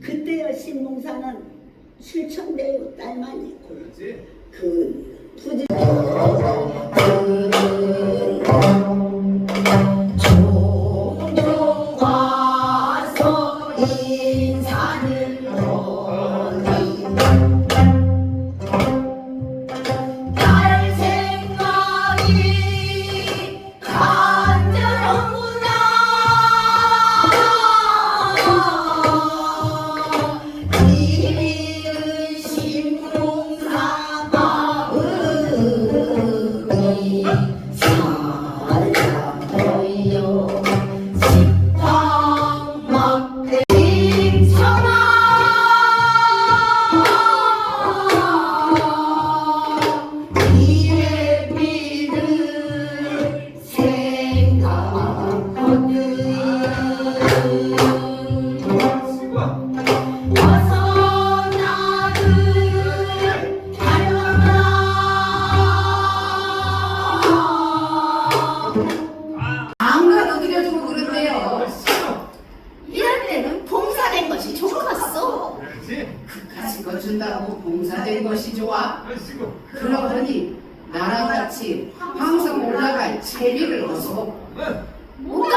그때요 신봉사는 실천대요 딸만 있고 그 부지 어서 나를 달려라 아무나 드려주고 그런데요. 이럴 때는 봉사된 것이 좋겠어 같이 거 준다고 봉사된 것이 좋아. 그러더니 나라같이 항상 올라갈 재미를 얻어. 모든